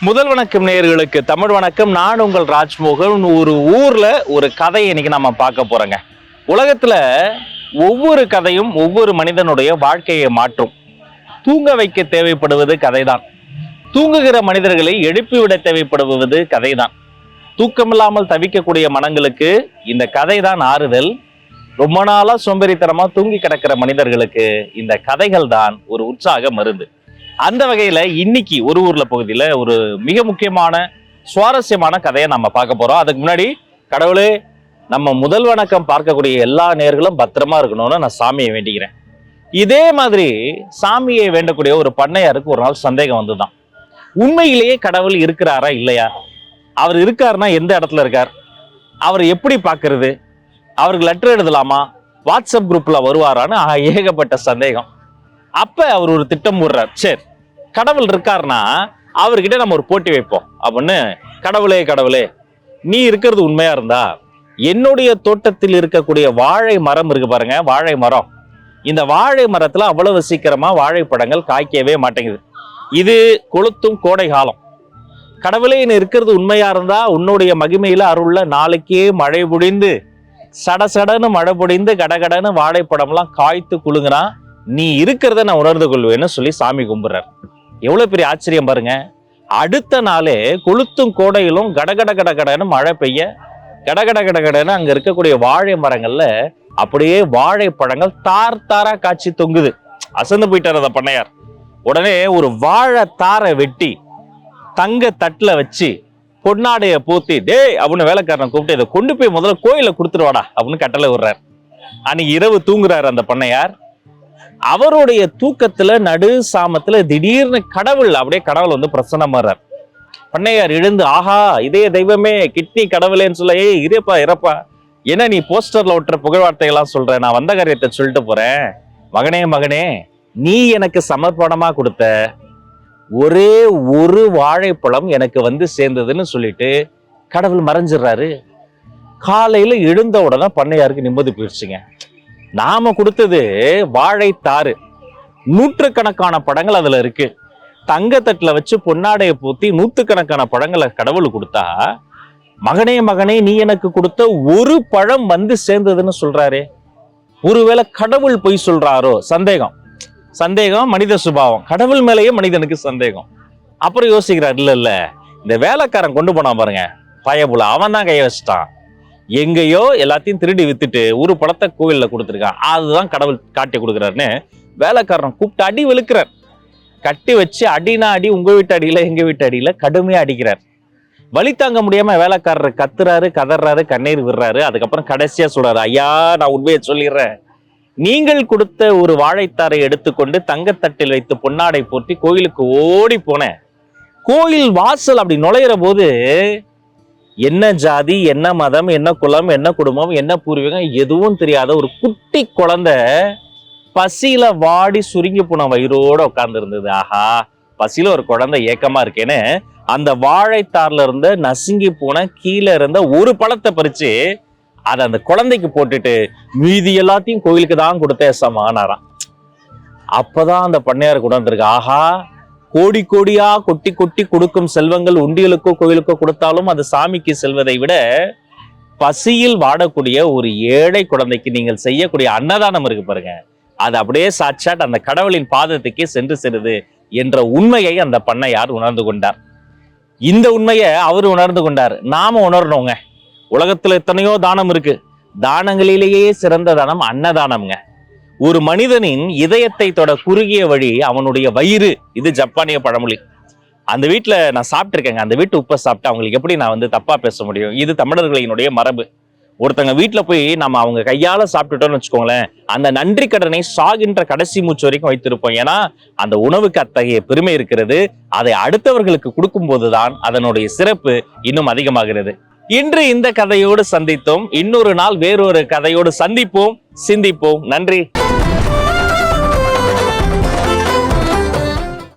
முதல் வணக்கம் நேயர்களுக்கு தமிழ் வணக்கம். நான் உங்கள் ராஜ்மோகன். ஒரு ஊரில் ஒரு கதையை இன்னைக்கு நம்ம பார்க்க போறோங்க. உலகத்துல ஒவ்வொரு கதையும் ஒவ்வொரு மனிதனுடைய வாழ்க்கையை மாற்றும். தூங்க வைக்க தேவைப்படுவது கதைதான். தூங்குகிற மனிதர்களை எழுப்பிவிட தேவைப்படுவது கதைதான். தூக்கமில்லாமல் தவிக்கக்கூடிய மனங்களுக்கு இந்த கதை தான் ஆறுதல். ரொம்ப நாளாக சோம்பேறித்தனமாக தூங்கி கிடக்கிற மனிதர்களுக்கு இந்த கதைகள் தான் ஒரு உற்சாக மருந்து. அந்த வகையில இன்னைக்கு ஒரு ஊர்ல பகுதியில ஒரு மிக முக்கியமான சுவாரஸ்யமான கதையை நம்ம பார்க்க போறோம். அதுக்கு முன்னாடி கடவுளே நம்ம முதல் வணக்கம் பார்க்கக்கூடிய எல்லா நேர்களும் பத்திரமா இருக்கணும்னு நான் சாமியை வேண்டிக்கிறேன். இதே மாதிரி சாமியை வேண்டக்கூடிய ஒரு பண்ணையாருக்கு ஒரு நாள் சந்தேகம் வந்துதான். உண்மையிலேயே கடவுள் இருக்கிறாரா இல்லையா? அவர் இருக்காருன்னா எந்த இடத்துல இருக்கார்? அவர் எப்படி பார்க்கறது? அவருக்கு லெட்டர் எழுதலாமா? வாட்ஸ்அப் குரூப்பில் வருவாரான்னு ஆ- ஏகப்பட்ட சந்தேகம். அப்ப அவர் ஒரு திட்டம் போடுறார். சரி கடவுள் இருக்காருன்னா அவர்கிட்ட நம்ம ஒரு போட்டி வைப்போம். அப்படின்னு கடவுளே கடவுளே நீ இருக்கிறது உண்மையா இருந்தா என்னுடைய தோட்டத்தில் இருக்கக்கூடிய வாழை மரம் இருக்கு பாருங்க வாழை மரம். இந்த வாழை மரத்துல அவ்வளவு சீக்கிரமா வாழைப்பழங்கள் காய்க்கவே மாட்டேங்குது. இது கொளுத்தும் கோடை காலம். கடவுளே நீ இருக்கிறது உண்மையா இருந்தா உன்னுடைய மகிமையில அருள்ல நாளைக்கே மழை பொழிந்து சடசடன்னு மழை பொழிந்து கடகடன்னு வாழைப்பழம்லாம் காய்த்து குலுங்குறான் நீ இருக்கிறத நான் உணர்ந்து கொள்வேன்னு சொல்லி சாமி கும்பிட்றார். எவ்வளோ பெரிய ஆச்சரியம் பாருங்க. அடுத்த நாளே கொளுத்தும் கோடையிலும் கடகட கடகடன்னு மழை பெய்ய கடகட கடகடன்னு அங்கே இருக்கக்கூடிய வாழை மரங்கள்ல அப்படியே வாழைப்பழங்கள் தார் தாரா காய்ச்சி தொங்குது. அசந்து போயிட்டார் அந்த பண்ணையார். உடனே ஒரு வாழை தாரை வெட்டி தங்க தட்டில் வச்சு பொன்னாடைய பூத்தி டேய் அப்படின்னு வேலைக்காரனை கூப்பிட்டு இதை கொண்டு போய் முதல்ல கோயில கொடுத்துருவாடா அப்படின்னு கட்டளை விடுறார். அன்னைக்கு இரவு தூங்குறாரு அந்த பண்ணையார். அவருடைய தூக்கத்துல நடு சாமத்துல திடீர்னு கடவுள் அப்படியே கடவுள் வந்து பிரசன்னமாறார் பண்ணையார் எழுந்து ஆஹா இதய தெய்வமே கிட்னி கடவுளேன்னு சொல்ல ஏய் இறப்பா இறப்பா என்ன நீ போஸ்டர்ல ஒட்டுற புகழ் வார்த்தைகள்லாம் சொல்ற? நான் வந்த காரியத்தை சொல்லிட்டு போறேன். மகனே மகனே நீ எனக்கு சமர்ப்பணமா கொடுத்த ஒரே ஒரு வாழைப்பழம் எனக்கு வந்து சேர்ந்ததுன்னு சொல்லிட்டு கடவுள் மறைஞ்சிடுறாரு. காலையில எழுந்த உடனே பண்ணையாருக்கு நிம்மதி போயிடுச்சுங்க. நாம கொடுத்தது வாழைத்தாறு. நூற்றுக்கணக்கான படங்கள் அதுல இருக்கு. தங்கத்தட்டில் வச்சு பொன்னாடையை பூத்தி நூற்றுக்கணக்கான படங்களை கடவுள் கொடுத்தா மகனே மகனே நீ எனக்கு கொடுத்த ஒரு பழம் வந்து சேர்ந்ததுன்னு சொல்றாரு. ஒருவேளை கடவுள் பொய் சொல்றாரோ? சந்தேகம். சந்தேகம் மனித சுபாவம். கடவுள் மேலேயே மனிதனுக்கு சந்தேகம். அப்புறம் யோசிக்கிறார் இல்லை இல்லை. இந்த வேலைக்காரன் கொண்டு போனான் பாருங்க. பயபுல அவன் தான் கையை வச்சுட்டான். எங்கேயோ எல்லாத்தையும் திருடி வித்துட்டு ஒரு படத்தை கோவிலில் கொடுத்துருக்கான் அதுதான் கடவுள் காட்டி கொடுக்குறாருன்னு வேலைக்காரன் கூப்பிட்டு அடி வெளுக்கிறார் கட்டி வச்சு அடினா அடி உங்கள் வீட்டு அடியில் எங்கள் வீட்டு அடியில் கடுமையாக அடிக்கிறார். வழி தாங்க முடியாமல் வேலைக்காரர் கத்துறாரு கதறாரு கண்ணீர் விடுறாரு. அதுக்கப்புறம் கடைசியாக சொல்கிறாரு ஐயா நான் உண்மையை சொல்லிடுறேன். நீங்கள் கொடுத்த ஒரு வாழைத்தாரை எடுத்துக்கொண்டு தங்கத்தட்டில் வைத்து பொன்னாடை போட்டி கோயிலுக்கு ஓடி போனேன். கோயில் வாசல் அப்படி நுழையிற போது என்ன ஜாதி என்ன மதம் என்ன குலம் என்ன குடும்பம் என்ன பூர்வீகம் எதுவும் தெரியாத ஒரு குட்டி குழந்தை பசியில வாடி சுருங்கி போன வயிறோட உட்காந்துருந்தது ஆஹா பசியில ஒரு குழந்தை ஏக்கமா இருக்கேன்னு அந்த வாழைத்தார்ல இருந்த நசுங்கி போன கீழே இருந்த ஒரு பழத்தை பறிச்சு அதை அந்த குழந்தைக்கு போட்டுட்டு மீதி எல்லாத்தையும் கோயிலுக்கு தான் கொடுத்தேன் சமானாராம். அப்பதான் அந்த பண்ணையார் கொண்டு வந்திருக்கு ஆஹா கோடி கோடியா கொட்டி கொட்டி கொடுக்கும் செல்வங்கள் உண்டியலுக்கோ கோயிலுக்கோ கொடுத்தாலும் அது சாமிக்கு செல்வதை விட பசியில் வாடக்கூடிய ஒரு ஏழை குழந்தைக்கு நீங்கள் செய்யக்கூடிய அன்னதானம் இருக்கு பாருங்க. அது அப்படியே சாட்சாட் அந்த கடவுளின் பாதத்துக்கே சென்று செல்லுது என்ற உண்மையை அந்த பண்ணையார் உணர்ந்து கொண்டார். இந்த உண்மையை அவர் உணர்ந்து கொண்டார். நாம உணரணுங்க. உலகத்துல எத்தனையோ தானம் இருக்கு. தானங்களிலேயே சிறந்த தானம் அன்னதானம்ங்க. ஒரு மனிதனின் இதயத்தை தொட குறுகிய வழி அவனுடைய வயிறு. இது ஜப்பானிய பழமொழி. அந்த வீட்டில் நான் சாப்பிட்டுருக்கேங்க. அந்த வீட்டு உப்பை சாப்பிட்டு அவங்களுக்கு எப்படி நான் வந்து தப்பாக பேச முடியும்? இது தமிழர்களினுடைய மரபு. ஒருத்தங்க வீட்டில் போய் நம்ம அவங்க கையால் சாப்பிட்டுட்டோம்னு வச்சுக்கோங்களேன் அந்த நன்றி கடனை சாகின்ற கடைசி மூச்சு வரைக்கும் வைத்திருப்போம். ஏன்னா அந்த உணவுக்கு அத்தகைய பெருமை இருக்கிறது. அதை அடுத்தவர்களுக்கு கொடுக்கும் போதுதான் அதனுடைய சிறப்பு இன்னும் அதிகமாகிறது. இன்று இந்த கதையோடு சந்தித்தோம். இன்னொரு நாள் வேறொரு கதையோடு சந்திப்போம். சிந்திப்போம். நன்றி.